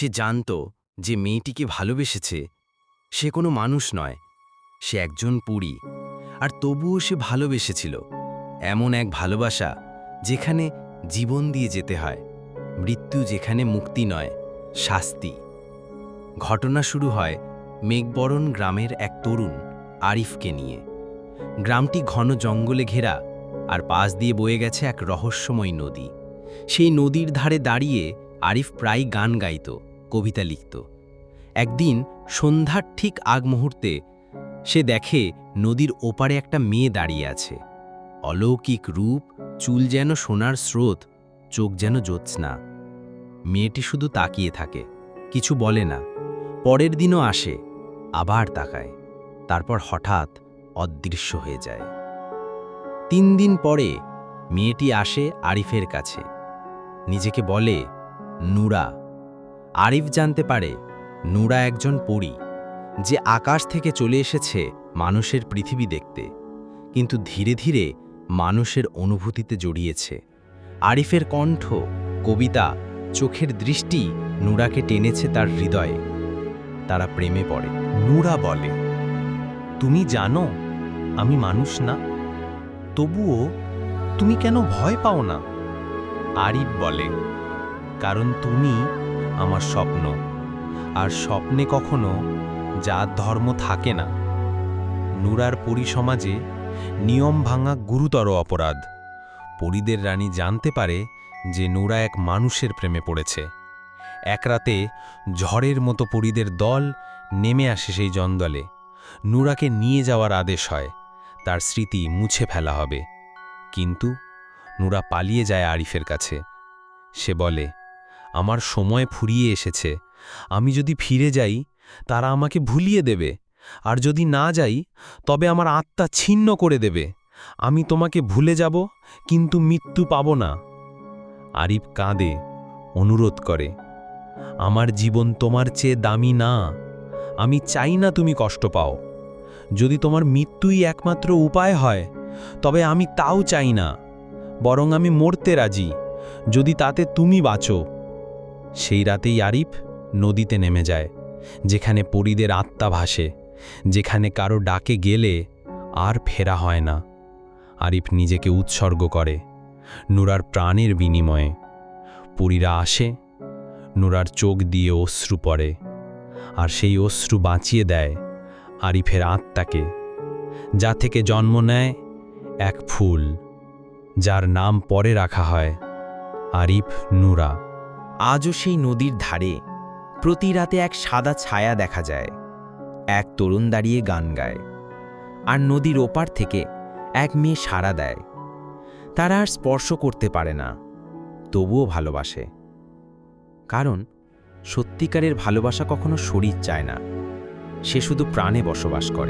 সে জানত যে মেয়েটিকে ভালোবেসেছে, সে কোনো মানুষ নয়, সে একজন পুরী। আর তবুও সে ভালোবেসেছিল, এমন এক ভালোবাসা যেখানে জীবন দিয়ে যেতে হয়, মৃত্যু যেখানে মুক্তি নয়, শাস্তি। ঘটনা শুরু হয় মেঘবরণ গ্রামের এক তরুণ আরিফকে নিয়ে। গ্রামটি ঘন জঙ্গলে ঘেরা আর পাশ দিয়ে বয়ে গেছে এক রহস্যময় নদী। সেই নদীর ধারে দাঁড়িয়ে আরিফ প্রায় গান গাইত। কবিতা লিখত। একদিন সন্ধ্যার ঠিক আগ মুহূর্তে সে দেখে নদীর ওপারে একটা মেয়ে দাঁড়িয়ে আছে। অলৌকিক রূপ, চুল যেন সোনার স্রোত, চোখ যেন জ্যোৎস্না। মেয়েটি শুধু তাকিয়ে থাকে, কিছু বলে না। পরের দিনও আসে, আবার তাকায়, তারপর হঠাৎ অদৃশ্য হয়ে যায়। তিন দিন পরে মেয়েটি আসে আরিফের কাছে। নিজেকে বলে, নুরা। আরিফ জানতে পারে নুরা একজন পরী, যে আকাশ থেকে চলে এসেছে মানুষের পৃথিবী দেখতে, কিন্তু ধীরে ধীরে মানুষের অনুভূতিতে জড়িয়েছে। আরিফের কণ্ঠ, কবিতা, চোখের দৃষ্টি নুরাকে টেনেছে তার হৃদয়ে। তারা প্রেমে পড়ে। নুরা বলে, তুমি জানো, আমি মানুষ না। তবুও তুমি কেন ভয় পাও না? আরিফ বলে, কারণ তুমি আমার স্বপ্ন। আর স্বপ্নে কখনো জাত ধর্ম থাকে না। নুরার পরিসমাজে নিয়ম ভাঙা গুরুতর অপরাধ। পরিদের রানী জানতে পারে যে নুরা এক মানুষের প্রেমে পড়েছে। এক রাতে ঝড়ের মতো পরিদের দল নেমে আসে সেই জন্দলে নুরাকে নিয়ে যাওয়ার আদেশ হয়, তার স্মৃতি মুছে ফেলা হবে। কিন্তু নুরা পালিয়ে যায় আরিফের কাছে। সে বলে আমার সময় ফুরিয়ে এসেছে। আমি যদি ফিরে যাই, তারা আমাকে ভুলিয়ে দেবে। আর যদি না যাই, তবে আমার আত্মা ছিন্ন করে দেবে। আমি তোমাকে ভুলে যাব, কিন্তু মৃত্যু পাব না। আরিফ কাঁদে, অনুরোধ করে, আমার জীবন তোমার চেয়ে দামি না। আমি চাই না তুমি কষ্ট পাও। যদি তোমার মৃত্যুই একমাত্র উপায় হয়, তবে আমি তাও চাই না। বরং আমি মরতে রাজি। যদি তাতে তুমি বাঁচো সেই রাতেই আরিফ নদীতে নেমে যায়, যেখানে পরিদের আত্মা ভাসে, যেখানে কারও ডাকে গেলে আর ফেরা হয় না। আরিফ নিজেকে উৎসর্গ করে, নুরার প্রাণের বিনিময়ে। পুরীরা আসে, নুরার চোখ দিয়ে অশ্রু পড়ে, আর সেই অশ্রু বাঁচিয়ে দেয় আরিফের আত্মাকে, যা থেকে জন্ম নেয় এক ফুল, যার নাম পরে রাখা হয় আরিফ নুরা। আজও সেই নদীর ধারে প্রতি রাতে এক সাদা ছায়া দেখা যায়, এক তরুণ দাঁড়িয়ে গান গায়, আর নদীর ওপার থেকে এক মেয়ে সাড়া দেয়। তারা আর স্পর্শ করতে পারে না, তবুও ভালোবাসে। কারণ সত্যিকারের ভালোবাসা কখনো শরীর চায় না, সে শুধু প্রাণে বসবাস করে।